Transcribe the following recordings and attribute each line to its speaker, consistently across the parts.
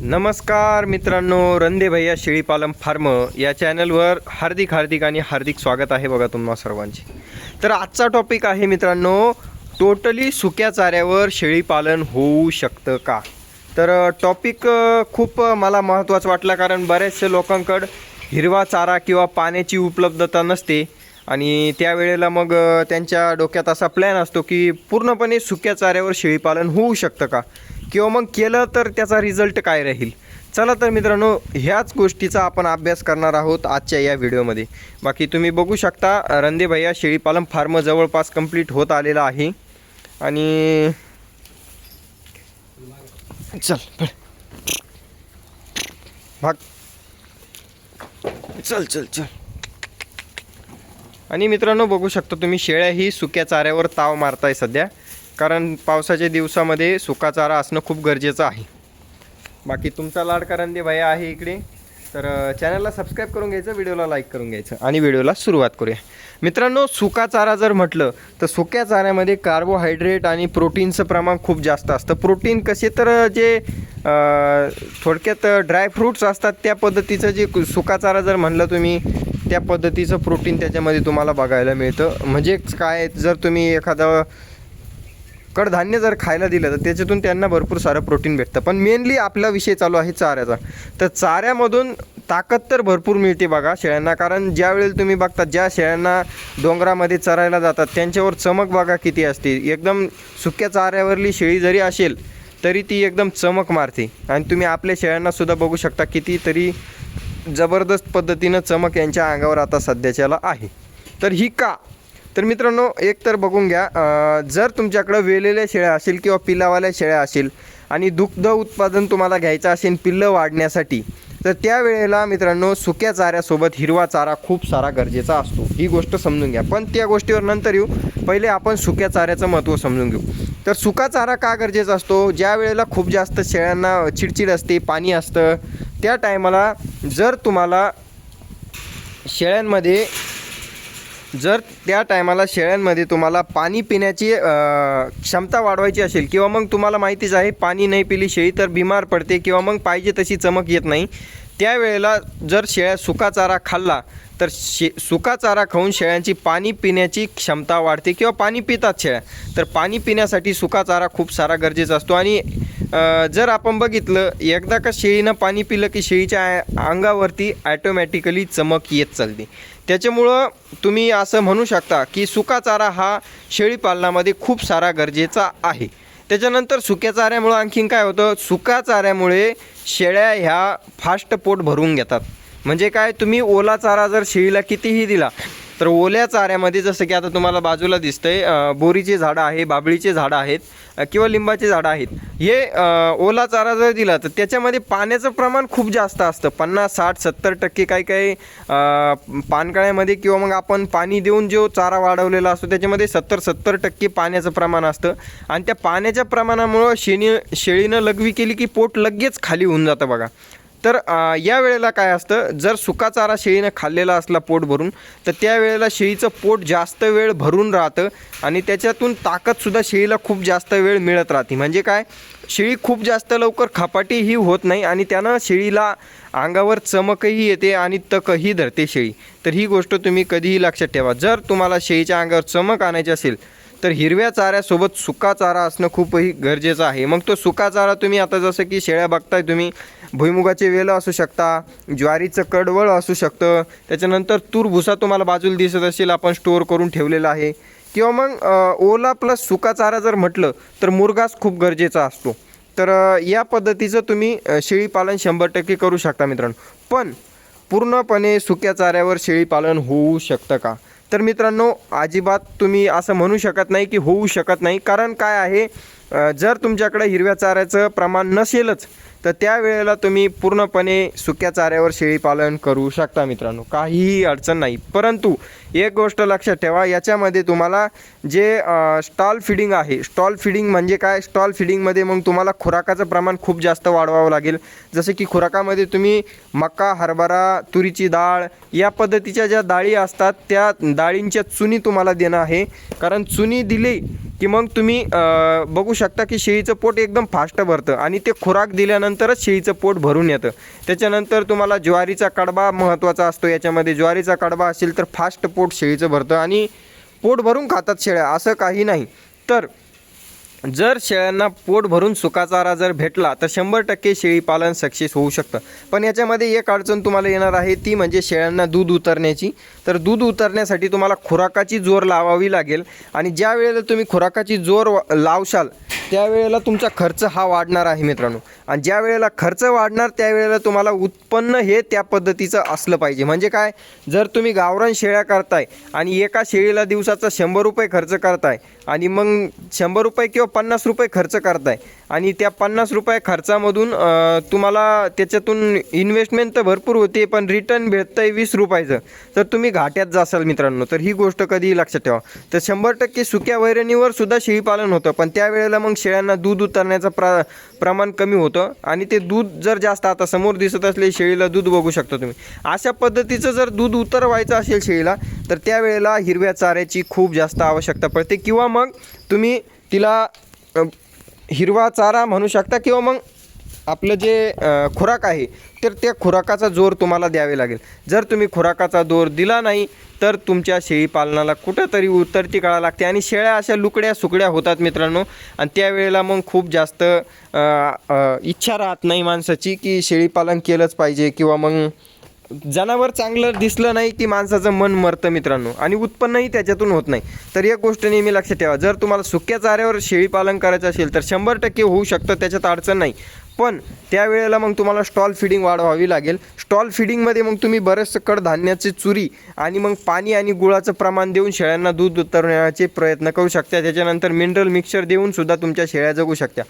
Speaker 1: नमस्कार मित्रांनो रंदे भैया शेळीपालन फार्म या चॅनलवर हार्दिक हार्दिक आणि हार्दिक स्वागत आहे बघा तुम्हा सर्वांचे. तर आजचा टॉपिक आहे मित्रांनो टोटली सुक्या चाऱ्यावर शेळीपालन होऊ शकतं का? तर टॉपिक खूप मला महत्त्वाचा वाटला कारण बऱ्याचशा लोकांकडं हिरवा चारा किंवा पाण्याची उपलब्धता नसते आणि त्यावेळेला मग त्यांच्या डोक्यात असा प्लॅन असतो की पूर्णपणे सुक्या चाऱ्यावर शेळीपालन होऊ शकतं का? किंवा मग केलं तर त्याचा रिझल्ट काय राहील? चला तर मित्रांनो ह्याच गोष्टीचा आपण अभ्यास करणार आहोत आजच्या या व्हिडिओमध्ये. बाकी तुम्ही बघू शकता रंदे भैया शेळीपालन फार्म जवळपास कंप्लीट होत आलेला आहे. आणि चल भाग. चल चल चल. आणि मित्रांनो बघू शकता तुम्ही शेळ्याही सुक्या चाऱ्यावर ताव मारताय सध्या. कारण पावसाच्या दिवसामध्ये सुका चारा असणं खूप गरजेचं आहे. बाकी तुमचा लाडकरंदे रंदे आहे इकडे. तर चॅनलला सबस्क्राईब करून घ्यायचं व्हिडिओला लाईक करून घ्यायचं आणि व्हिडिओला सुरुवात करूया. मित्रांनो सुका चारा जर म्हटलं तर सुक्या चाऱ्यामध्ये कार्बोहायड्रेट आणि प्रोटीनचं प्रमाण खूप जास्त असतं. प्रोटीन कसे तर जे थोडक्यात ड्रायफ्रूट्स असतात त्या पद्धतीचं जे कु- सुका चारा जर म्हणलं तुम्ही त्या पद्धतीचं प्रोटीन त्याच्यामध्ये तुम्हाला बघायला मिळतं. म्हणजेच काय जर तुम्ही एखादं कडधान्य जर खायला दिलं तर त्याच्यातून त्यांना भरपूर सारं प्रोटीन भेटतं. पण मेनली आपला विषय चालू आहे चाऱ्याचा. तर चाऱ्यामधून ताकद तर भरपूर मिळते बघा शेळ्यांना. कारण ज्यावेळेला तुम्ही बघता ज्या शेळ्यांना डोंगरामध्ये चरायला जातात त्यांच्यावर चमक बघा किती असते. एकदम सुक्या चाऱ्यावरली शेळी जरी असेल तरी ती एकदम चमक मारते. आणि तुम्ही आपल्या शेळ्यांनासुद्धा बघू शकता किती तरी जबरदस्त पद्धतीनं चमक यांच्या अंगावर आता सध्याच्याला आहे. तर ही का? तर मित्रांनो एक तर बघून घ्या जर तुमच्याकडं वेलेल्या शेळ्या असेल किंवा पिल्लावाल्या शेळ्या असेल आणि दुग्ध उत्पादन तुम्हाला घ्यायचं असेल पिल्लं वाढण्यासाठी तर त्यावेळेला मित्रांनो सुक्या चाऱ्यासोबत हिरवा चारा खूप सारा गरजेचा असतो. ही गोष्ट समजून घ्या. पण त्या गोष्टीवर नंतर येऊ. पहिले आपण सुक्या चाऱ्याचं महत्त्व समजून घेऊ. तर सुका चारा का गरजेचा असतो? ज्या वेळेला खूप जास्त शेळ्यांना चिडचिड असते पाणी असतं त्या टायमाला जर तुम्हाला शेळ्यांमध्ये जर त्या टायमाला शेळ्यांमध्ये तुम्हाला पाणी पिण्याची क्षमता वाढवायची असेल किंवा मग तुम्हाला माहितीच आहे पाणी नाही पिली शेळी तर बिमार पडते किंवा मग पाहिजे तशी चमक येत नाही त्यावेळेला जर शेळ्या सुका चारा खाल्ला तर शे सुका चारा खाऊन शेळ्यांची पाणी पिण्याची क्षमता वाढते किंवा पाणी पितात शेळ्या तर पाणी पिण्यासाठी सुका चारा खूप सारा गरजेचा असतो. आणि जर आपण बघितलं एकदा का शेळीनं पाणी पिलं की शेळीच्या अंगावरती ॲटोमॅटिकली चमक येत चालते त्याच्यामुळं तुम्ही असं म्हणू शकता की सुका चारा हा शेळीपालनामध्ये खूप सारा गरजेचा आहे. त्याच्यानंतर सुक्या चाऱ्यामुळं आणखीन काय होतं? सुका चाऱ्यामुळे शेळ्या ह्या फास्ट पोट भरून घेतात. म्हणजे काय? तुम्ही ओला चारा जर शेळीला कितीही दिला तर ओल्या चाऱ्यामध्ये जसं की आता तुम्हाला बाजूला दिसतंय बोरीचे झाडं आहे बाबळीचे झाडं आहेत किंवा लिंबाचे झाडं आहेत. हे ओला चारा जर दिला तर त्याच्यामध्ये पाण्याचं प्रमाण खूप जास्त असतं. पन्नास साठ सत्तर टक्के काही काही पानकळ्यामध्ये किंवा मग आपण पाणी देऊन जो चारा वाढवलेला असतो त्याच्यामध्ये सत्तर सत्तर टक्के पाण्याचं प्रमाण असतं. आणि त्या पाण्याच्या प्रमाणामुळं शेणी शेळीनं लघवी केली की पोट लगेच खाली होऊन जातं बघा. तर या वेळेला काय असतं जर सुका चारा शेळीनं खाल्लेला असला पोट भरून तर त्यावेळेला शेळीचं पोट जास्त वेळ भरून राहतं आणि त्याच्यातून ताकदसुद्धा शेळीला खूप जास्त वेळ मिळत राहते. म्हणजे काय शेळी खूप जास्त लवकर खपाटीही होत नाही आणि त्यानं शेळीला अंगावर चमकही येते आणि तकही धरते शेळी. तर ही गोष्ट तुम्ही कधीही लक्षात ठेवा. जर तुम्हाला शेळीच्या अंगावर चमक आणायची असेल तर हिरव्या चाऱ्यासोबत सुका चारा असणं खूपही गरजेचं आहे. मग तो सुका चारा तुम्ही आता जसं की शेळ्या बघताय तुम्ही भुईमुगाचे वेलं असू शकता ज्वारीचं कडवळ असू शकतं त्याच्यानंतर तूर भुसा तुम्हाला बाजूला दिसत असेल आपण स्टोअर करून ठेवलेला आहे. किंवा मग ओला प्लस सुका चारा जर म्हटलं तर मुरगास खूप गरजेचा असतो. तर या पद्धतीचं तुम्ही शेळीपालन शंभर टक्के करू शकता मित्रांनो. पण पूर्णपणे सुक्या चाऱ्यावर शेळीपालन होऊ शकतं का? तर मित्रांनो अजिबात तुम्ही असं म्हणू शकत नाही की होऊ शकत नाही. कारण काय आहे? जर तुमच्याकडे हिरव्या चाऱ्याचं प्रमाण नसेलच तर त्यावेळेला तुम्ही पूर्णपणे सुक्या चाऱ्यावर शेळीपालन करू शकता मित्रांनो. काहीही अडचण नाही. परंतु एक गोष्ट लक्षात ठेवा याच्यामध्ये तुम्हाला जे स्टॉल फिडिंग आहे स्टॉल फिडिंग म्हणजे काय? स्टॉल फिडिंगमध्ये मग तुम्हाला खुराकाचं प्रमाण खूप जास्त वाढवावं लागेल. जसं की खुराकामध्ये तुम्ही मका हरभरा तुरीची डाळ या पद्धतीच्या ज्या डाळी असतात त्या डाळींच्या चुनी तुम्हाला देणं आहे. कारण चुनी दिली की मग तुम्ही बघू शकता की शेळीचं पोट एकदम फास्ट भरतं आणि ते खुराक दिल्यानंतरच शेळीचं पोट भरून येतं. त्याच्यानंतर तुम्हाला ज्वारीचा कडबा महत्त्वाचा असतो याच्यामध्ये ज्वारीचा कडबा असेल तर फास्ट पोट शेळीचं भरतं आणि पोट भरून खातात शेळ्या असं काही नाही. तर जर शेळ्यांना पोट भरून सुकाचारा जर भेटला तर शंभर टक्के शेळीपालन सक्सेस होऊ शकतं. पण याच्यामध्ये एक अडचण तुम्हाला येणार आहे ती म्हणजे शेळ्यांना दूध उतरण्याची. तर दूध उतरण्यासाठी तुम्हाला खुराकाची जोर लावावी लागेल. आणि ज्या वेळेला तुम्ही खुराकाची जोर लावशाल त्यावेळेला तुमचा खर्च हा वाढणार आहे मित्रांनो. आणि ज्या वेळेला खर्च वाढणार त्यावेळेला तुम्हाला उत्पन्न हे त्या पद्धतीचं असलं पाहिजे. म्हणजे काय? जर तुम्ही गावरान शेळ्या करताय आणि एका शेळीला दिवसाचा शंभर रुपये खर्च करताय आणि मग शंभर रुपये किंवा पन्नास रुपये खर्च करताय. आणि त्या पन्नास रुपये खर्चामधून तुम्हाला त्याच्यातून इन्व्हेस्टमेंट तर भरपूर होते पण रिटर्न भेटतं आहे वीस रुपयाचं. तर तुम्ही घाट्यात जासाल मित्रांनो. तर ही गोष्ट कधीही लक्षात ठेवा. तर शंभर टक्के सुक्या वैरणीवर सुद्धा शेळीपालन होतं पण त्यावेळेला मग शेळ्यांना दूध उतरण्याचं प्र प्रमाण कमी होतं. आणि ते दूध जर जास्त आता समोर दिसत असले शेळीला दूध बघू शकता तुम्ही. अशा पद्धतीचं जर दूध उतरवायचं असेल शेळीला तर त्यावेळेला हिरव्या चाऱ्याची खूप जास्त आवश्यकता पडते. किंवा मग तुम्ही तिला हिरवा चारा म्हणू शकता किंवा मग आपलं जे खुराक आहे तर त्या खुराकाचा जोर तुम्हाला द्यावे लागेल. जर तुम्ही खुराकाचा जोर दिला नाही तर तुमच्या शेळी पालनाला कुठंतरी उतरती काळा लागते आणि शेळ्या अशा लुकड्या सुकड्या होतात मित्रांनो. आणि त्यावेळेला मग खूप जास्त इच्छा राहत नाही माणसाची की शेळीपालन केलंच पाहिजे किंवा मग जनावर चांगलं दिसलं नाही की माणसाचं मन मरतं मित्रांनो. आणि उत्पन्नही त्याच्यातून होत नाही. तर एक गोष्ट नेहमी लक्षात ठेवा. जर तुम्हाला सुक्या चाऱ्यावर शेळी पालन करायचं असेल तर शंभर टक्के होऊ शकतं त्याच्यात अडचण नाही. पण त्यावेळेला मग तुम्हाला स्टॉल फिडिंग वाढवावी लागेल. स्टॉल फिडिंगमध्ये मग तुम्ही बरंचसं कडधान्याची चुरी आणि मग पाणी आणि गुळाचं प्रमाण देऊन शेळ्यांना दूध उतरवण्याचे प्रयत्न करू शकता. त्याच्यानंतर मिनरल मिक्सर देऊन सुद्धा तुमच्या शेळ्या जगू शकता.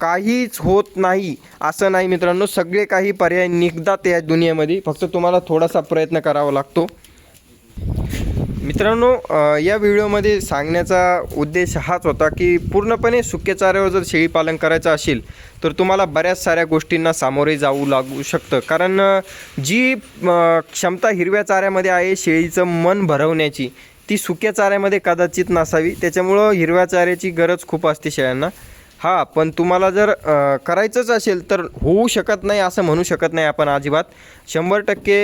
Speaker 1: काहीच होत नाही असं नाही मित्रांनो. सगळे काही पर्याय निघतात या दुनियेमध्ये. फक्त तुम्हाला थोडासा प्रयत्न करावा लागतो. मित्रांनो या व्हिडिओमध्ये सांगण्याचा उद्देश हाच होता की पूर्णपणे सुक्याचाऱ्यावर जर शेळीपालन करायचं असेल तर तुम्हाला बऱ्याच साऱ्या गोष्टींना सामोरे जाऊ लागू शकतं. कारण जी क्षमता हिरव्या चाऱ्यामध्ये आहे शेळीचं मन भरवण्याची ती सुक्या चाऱ्यामध्ये कदाचित नसावी. त्याच्यामुळं हिरव्या चाऱ्याची गरज खूप असते शेळ्यांना. हां पण तुम्हाला जर करायचंच असेल तर होऊ शकत नाही असं म्हणू शकत नाही आपण अजिबात. शंभर टक्के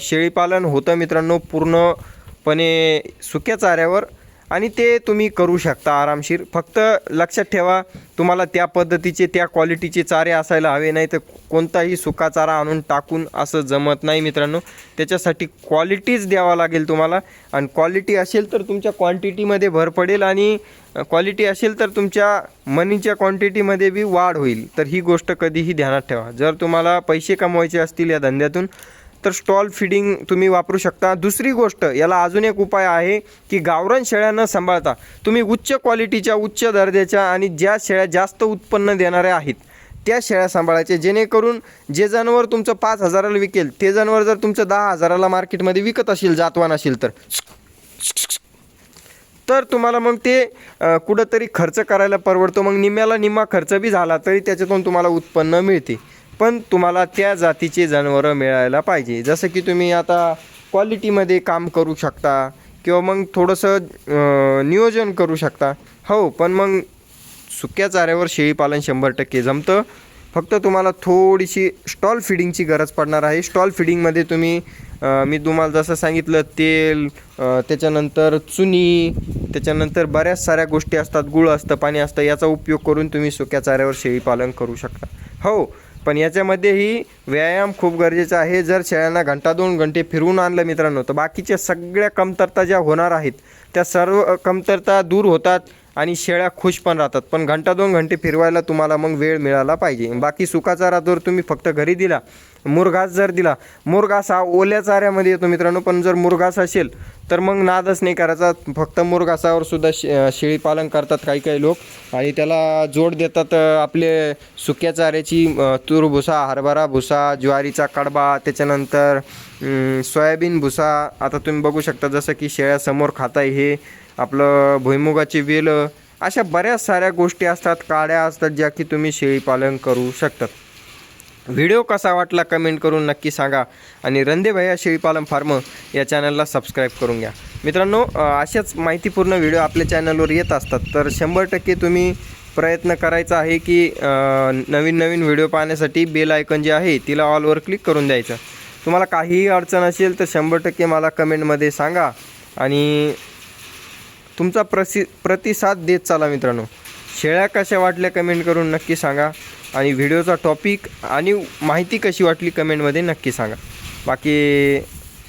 Speaker 1: शेळीपालन होतं मित्रांनो पूर्णपणे सुक्या चाऱ्यावर आणि ते तुम्ही करू शकता आरामशीर. फक्त लक्षात ठेवा तुम्हाला त्या पद्धतीचे त्या क्वालिटीचे चारे असायला हवे नाही तर कोणताही सुका चारा आणून टाकून असं जमत नाही मित्रांनो. त्याच्यासाठी क्वालिटीच द्यावा लागेल तुम्हाला. आणि क्वालिटी असेल तर तुमच्या क्वांटिटीमध्ये भर पडेल आणि क्वालिटी असेल तर तुमच्या मनीच्या क्वांटिटीमध्ये बी वाढ होईल. तर ही गोष्ट कधीही ध्यानात ठेवा. जर तुम्हाला पैसे कमवायचे असतील या धंद्यातून तर स्टॉल फिडिंग तुम्ही वापरू शकता. दुसरी गोष्ट याला अजून एक उपाय आहे की गावरान शेळ्या न सांभाळता तुम्ही उच्च क्वालिटीच्या उच्च दर्जाच्या आणि ज्या शेळ्या जास्त उत्पन्न देणाऱ्या आहेत त्या शेळ्या सांभाळायच्या. जेणेकरून जे जनावर तुमचं पाच हजाराला विकेल ते जनावर जर तुमचं दहा हजाराला मार्केटमध्ये विकत असेल जातवान असेल तर. तर तुम्हाला मग ते कुठंतरी खर्च करायला परवडतो. मग निम्म्याला निम्मा खर्च बी झाला तरी त्याच्यातून तुम्हाला उत्पन्न मिळते. पण तुम्हाला त्या जातीचे जनावरं मिळायला पाहिजे. जसं की तुम्ही आता क्वालिटीमध्ये काम करू शकता किंवा मग थोडंसं नियोजन करू शकता. हो पण मग सुक्या चाऱ्यावर शेळीपालन शंभर टक्के जमतं. फक्त तुम्हाला थोडीशी स्टॉल फिडिंगची गरज पडणार आहे. स्टॉल फिडिंगमध्ये तुम्ही मी तुम्हाला जसं सांगितलं तेल त्याच्यानंतर चुनी त्याच्यानंतर बऱ्याच साऱ्या गोष्टी असतात. गुळ असतं पाणी असतं याचा उपयोग करून तुम्ही सुक्या चाऱ्यावर शेळीपालन करू शकता. हो पण याच्यामध्येही व्यायाम खूप गरजेचा आहे. जर शेळ्यांना घंटा दोन घंटे फिरवून आणलं मित्रांनो तर बाकीच्या सगळ्या कमतरता ज्या होणार आहेत त्या सर्व कमतरता दूर होतात आणि शेळ्या खुश पण राहतात. पण घंटा दोन घंटे फिरवायला तुम्हाला मग वेळ मिळाला पाहिजे. बाकी सुखाचा चारा जर तुम्ही फक्त घरी दिला मुरघास जर दिला मुरघास हा ओल्या चाऱ्यामध्ये येतो मित्रांनो पण जर मुरघास असेल तर मग नादच नाही करायचा. फक्त मुरघासावर सुद्धा शे शेळी पालन करतात काही काही लोक. आणि त्याला जोड देतात आपले सुक्या चाऱ्याची तूर भुसा हरभरा भुसा ज्वारीचा कडबा त्याच्यानंतर सोयाबीन भुसा. आता तुम्ही बघू शकता जसं की शेळ्यासमोर खाताय हे आपलं भुईमुगाची वेल अशा बऱ्याच साऱ्या गोष्टी असतात काड्या असतात ज्या की तुम्ही शेळीपालन करू शकतात. व्हिडिओ कसा वाटला कमेंट करून नक्की सांगा. आणि रंदे भैया शेळीपालन फार्म या चॅनलला सबस्क्राईब करून घ्या. मित्रांनो अशाच माहितीपूर्ण व्हिडिओ आपल्या चॅनलवर येत असतात तर शंभर टक्के तुम्ही प्रयत्न करायचा आहे की नवीन नवीन व्हिडिओ पाहण्यासाठी बेल आयकन जे आहे तिला ऑलवर क्लिक करून द्यायचं. तुम्हाला काहीही अडचण असेल तर शंभर टक्के मला कमेंटमध्ये सांगा. आणि तुमचा प्रसि प्रतिसाद देत चाला मित्रांनो. शेळ्या कशा वाटल्या कमेंट करून नक्की सांगा. आणि व्हिडिओचा टॉपिक आणि माहिती कशी वाटली कमेंटमध्ये नक्की सांगा. बाकी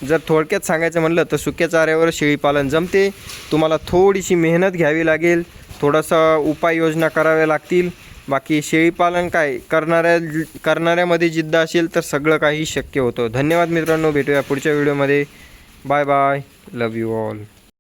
Speaker 1: जर थोडक्यात सांगायचं म्हणलं तर सुक्या चाऱ्यावर शेळीपालन जमते. तुम्हाला थोडीशी मेहनत घ्यावी लागेल. थोडासा उपाययोजना कराव्या लागतील. बाकी शेळीपालन काय? करणाऱ्या करणाऱ्यामध्ये जिद्द असेल तर सगळं काही शक्य होतं. धन्यवाद मित्रांनो. भेटूया पुढच्या व्हिडिओमध्ये bye bye love you all